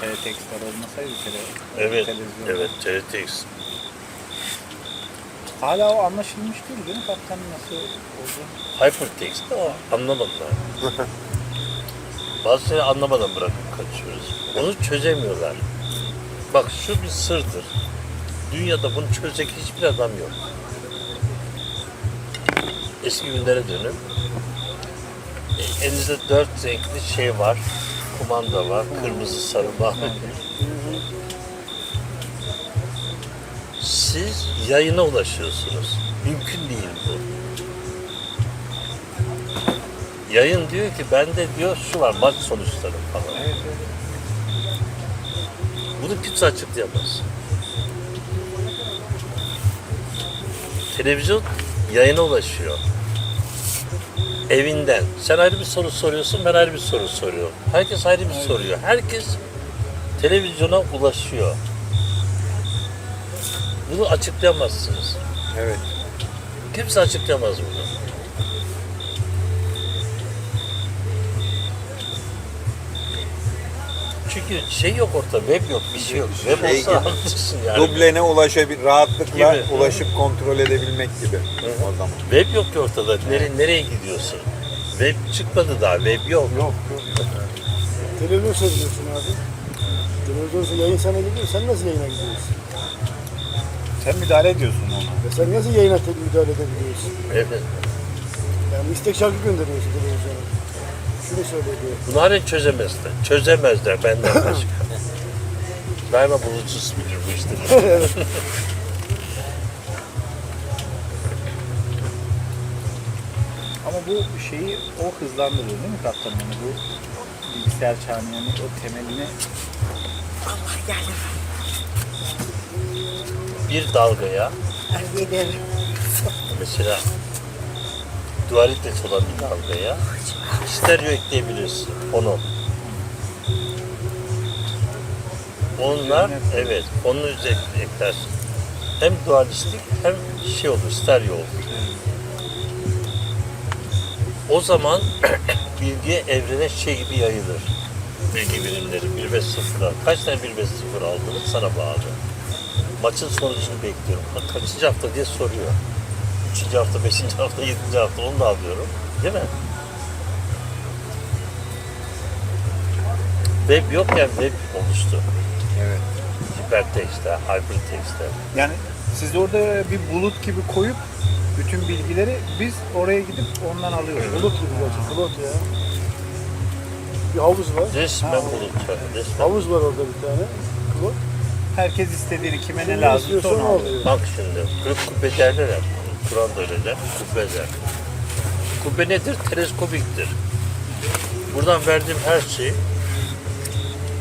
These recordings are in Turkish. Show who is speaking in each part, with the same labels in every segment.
Speaker 1: TRTX'ler olmasaydı tele,
Speaker 2: Evet,
Speaker 1: televizyon.
Speaker 2: evet TRTX.
Speaker 1: Hala o anlaşılmış değil değil mi kaptanın nasıl oldu?
Speaker 2: Hypertext de o anlamadılar. Bazı şeyleri anlamadan bırakıp kaçıyoruz. Onu çözemiyorlar. Bak şu bir sırdır. Dünyada bunu çözecek hiçbir adam yok. Eski günlere dönün. E, Elinizde dört renkli şey var. Kumanda var. Kırmızı, sarı, mavi. Siz yayına ulaşıyorsunuz. Mümkün değil bu. Yayın diyor ki bende diyor şu var maç sonuçları falan. Bunu kimse açıklayamaz. Televizyon yayına ulaşıyor. Evinden. Sen ayrı bir soru soruyorsun, ben ayrı bir soru soruyorum. Herkes ayrı bir soruyor. Herkes televizyona ulaşıyor. Bunu açıklayamazsınız.
Speaker 3: Evet.
Speaker 2: Kimse açıklayamaz bunu. Çünkü şey yok ortada, web yok, bir şey yok. Web
Speaker 3: Şey
Speaker 2: olsa
Speaker 3: gibi.
Speaker 2: haklısın yani.
Speaker 3: Dublene ulaşabil rahatlıkla
Speaker 2: Gibi.
Speaker 3: ulaşıp kontrol edebilmek gibi o zaman.
Speaker 2: Web yok ki ortada. Nereye, nereye gidiyorsun? Web çıkmadı daha, web yok.
Speaker 1: Yok yok.
Speaker 4: Televizyon seyrediyorsun abi. Televizyon yayın sana gidiyor. Sen nasıl yayına gidiyorsun?
Speaker 1: Sen müdahale ediyorsun ona.
Speaker 4: Ya sen nasıl yayına te- müdahale edebiliyorsun?
Speaker 2: Evet.
Speaker 4: Yani istek şarkı gönderiyorsun televizyona. Şunu söyle diyor.
Speaker 2: Bunu halen çözemezler. Çözemezler benden başka. Daima bulutsuz bilir bu işleri.
Speaker 1: Ama bu şeyi o hızlandırıyor değil mi kaptan? Yani bu bilgisayar çağının yani o temelini
Speaker 2: Bir dalgaya mesela dualites olan bir dalgaya stereo ekleyebilirsin. Onu. Onlar evet onun üzerine eklersin. Hem dualistik hem şey olur stereo olur. O zaman bilgi evrene şey gibi yayılır. Bilgi birimleri 1 ve 0'a. Kaç tane 1 ve 0 aldınız sana bağlı. Maçın sonucunu bekliyorum. Kaçıncı hafta diye soruyor. Üçüncü hafta, beşinci hafta, yedinci hafta onu da alıyorum. Değil mi? Web yokken web oluştu.
Speaker 3: Evet.
Speaker 2: Hypertext'te, hypertext'te.
Speaker 1: yani siz orada bir bulut gibi koyup bütün bilgileri biz oraya gidip ondan alıyoruz.
Speaker 4: Bulut gibi gerçekten. Bulut ya. Bir havuz var.
Speaker 2: Resmen bulut. Resmen.
Speaker 4: Havuz var orada bir tane. Bulut.
Speaker 1: Herkes istediğini kime
Speaker 4: Kim
Speaker 1: ne
Speaker 4: istiyorsa
Speaker 1: onu alıyor.
Speaker 2: Bak şimdi, kırk kubbe derler ya. Kur'an da öyle der, kubbe der. Kubbe nedir? Teleskopiktir. Buradan verdiğim her şey,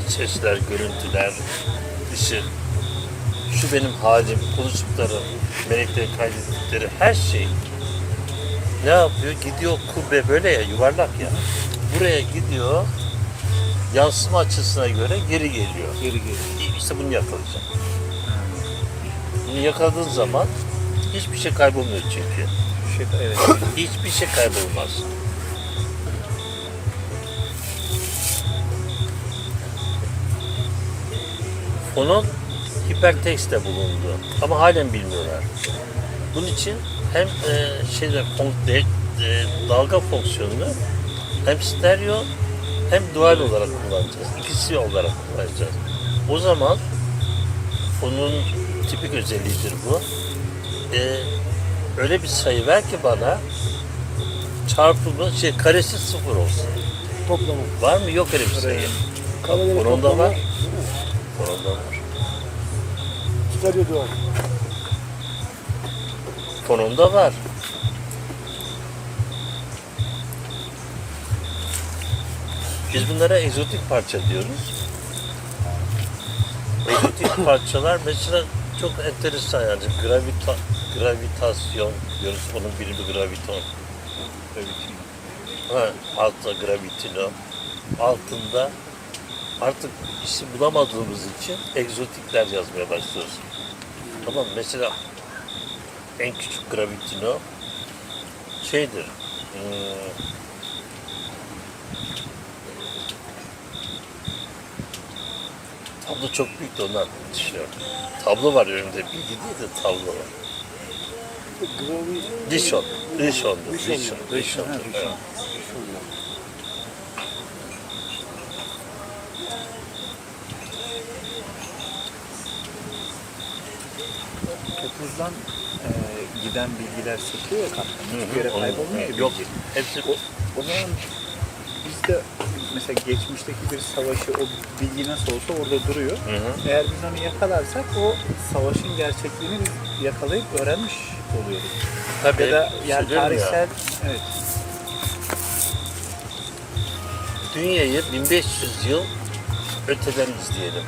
Speaker 2: sesler, görüntüler, ışık, şu benim halim, konuştuklarım, meleklerin kaydettikleri her şey ne yapıyor? Gidiyor kubbe böyle ya, yuvarlak ya. Buraya gidiyor, yansıma açısına göre geri geliyor.
Speaker 1: Geri geliyor.
Speaker 2: İşte bunu yakalayacak. Bunu yakaladığın zaman hiçbir şey kaybolmuyor çünkü.
Speaker 1: Şey, evet.
Speaker 2: Hiçbir şey kaybolmaz. Fonun hipertekste bulundu ama halen bilmiyorlar. Bunun için hem e, şeyde e, dalga fonksiyonunu hem stereo hem dual olarak kullanacağız. İkisi olarak kullanacağız. O zaman onun tipik özelliğidir bu. E, öyle bir sayı ver ki bana çarpımı şey karesi sıfır olsun.
Speaker 4: Toplama.
Speaker 2: Var mı? Yok öyle bir sayı.
Speaker 4: Kameranın
Speaker 2: Bunun da
Speaker 4: toplama.
Speaker 2: var. Fonda var.
Speaker 4: Duvar.
Speaker 2: Fonunda var. Biz bunlara egzotik parça diyoruz. Egzotik parçalar mesela çok enteresan yani gravita, gravitasyon diyoruz. Onun birimi graviton. Ha, altta gravitino. Altında artık isim bulamadığımız için egzotikler yazmaya başlıyoruz. Tamam mesela en küçük gravitino şeydir. Tablo çok büyük de ondan düşünüyorum. Tablo var önümde, bilgi değil de tablo var. Rishon.
Speaker 1: Ha, Rishon.
Speaker 2: Evet.
Speaker 1: Topuzdan e, giden bilgiler çekiyor ya kaptan. Hiçbir yere kaybolmuyor ya
Speaker 2: Yok,
Speaker 1: bilgi.
Speaker 2: hepsi
Speaker 1: O, o zaman biz de mesela geçmişteki bir savaşı o bilgi nasıl olsa orada duruyor.
Speaker 2: Hı hı.
Speaker 1: Eğer biz onu yakalarsak o savaşın gerçekliğini biz yakalayıp öğrenmiş oluyoruz.
Speaker 2: Tabii,
Speaker 1: Ya da yani
Speaker 2: söylüyorum ya.
Speaker 1: tarihsel evet
Speaker 2: dünyayı 1500 yıl öteden izleyelim.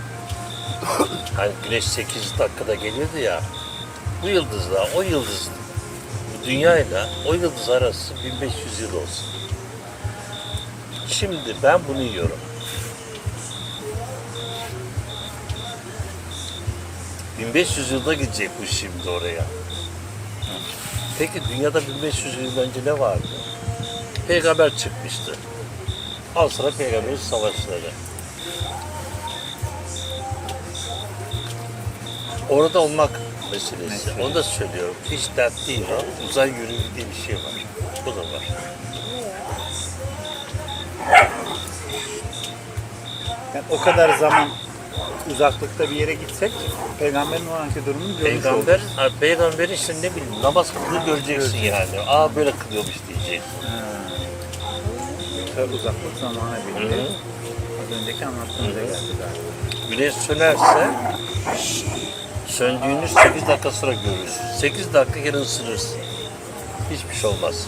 Speaker 2: Hani güneş 8 dakikada geliyordu ya. Bu yıldızla o yıldız bu dünyayla o yıldız arası 1500 yıl olsun. Şimdi ben bunu yiyorum. ...1500 yılda gidecek bu şimdi oraya. Peki dünyada 1500 yıl önce ne vardı? Peygamber çıkmıştı. Al sıra peygamberin savaşları. Orada olmak meselesi.
Speaker 1: Mesele.
Speaker 2: Onu da söylüyorum. Hiç dert değil o. Uzay yürüyüşü diye bir şey var. Bu da var.
Speaker 1: yani o kadar zaman uzaklıkta bir yere gitsek peygamberin o anki durumunu görmüş
Speaker 2: Peygamber,
Speaker 1: oluruz.
Speaker 2: ha, peygamber işte ne bileyim namaz kıldığını göreceksin yani. Aa böyle kılıyormuş diyeceksin.
Speaker 1: Tabii uzaklık zamana
Speaker 2: Hı
Speaker 1: bildi.
Speaker 2: hı.
Speaker 1: Az önceki anlattığımıza geldi galiba.
Speaker 2: Güneş sönerse söndüğünü 8 dakika sonra görürsün. 8 dakika geri ısınırsın. Hiçbir şey olmaz.